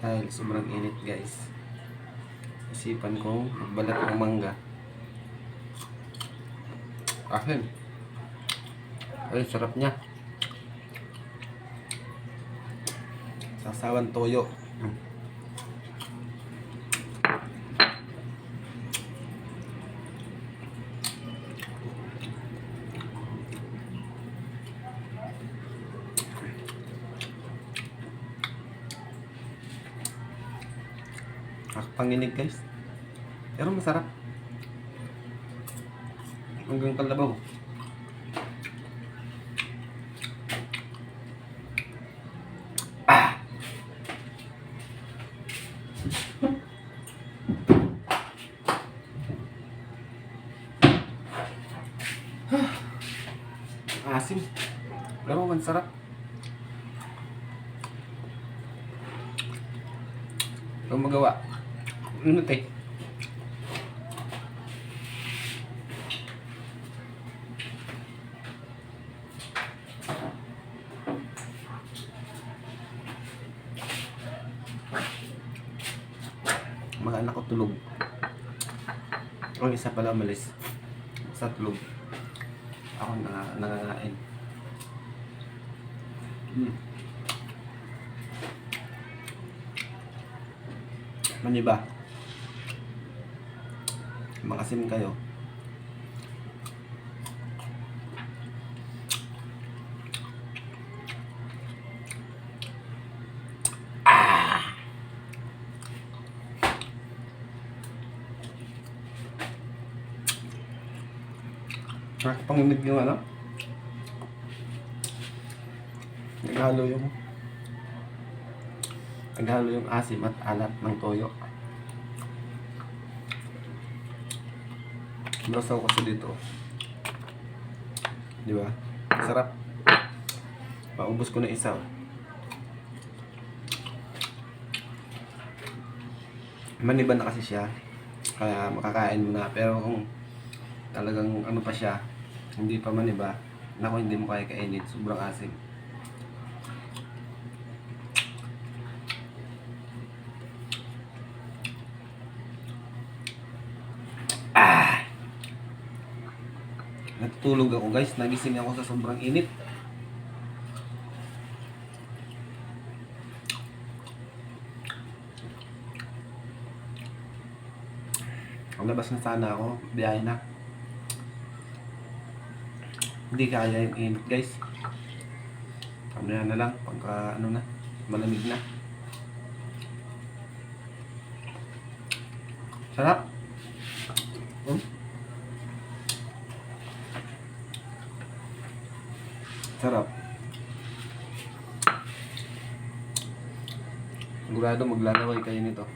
Dahil sobrang init guys. Isipan kong magbalat ng mangga. Ahin. Ay, sarap niya. Sasawan toyo. Mm. Panginig guys. Pero masarap. Hanggang kalabaw. Ah! Asim. Pero man sarap. Kung magawa. Ano te? Mga anak ko tulog. Ang isa pala umalis. Sa tulog. Ako na nangangain. Hmm. Maniba. Makasim kayo. Ah, panginig yung ano? Naghalo yung Naghalo yung asim at alat ng toyo. Nasaw kasi dito. Di ba? Sarap. Paubos ko na isa. Maniba na kasi siya. Kaya makakain mo na. Pero kung talagang ano pa siya, hindi pa maniba, naku hindi mo kaya kainin. Sobrang asim. Ah! Natutulog ako guys. Nagising ako sa sobrang init. Labas na sana ako. Biyahe na. Hindi kaya yung init guys. Kamaya na lang. Pagka ano na. Malamig na. Sarap. Sarap. Sigurado maglalaway kayo nito.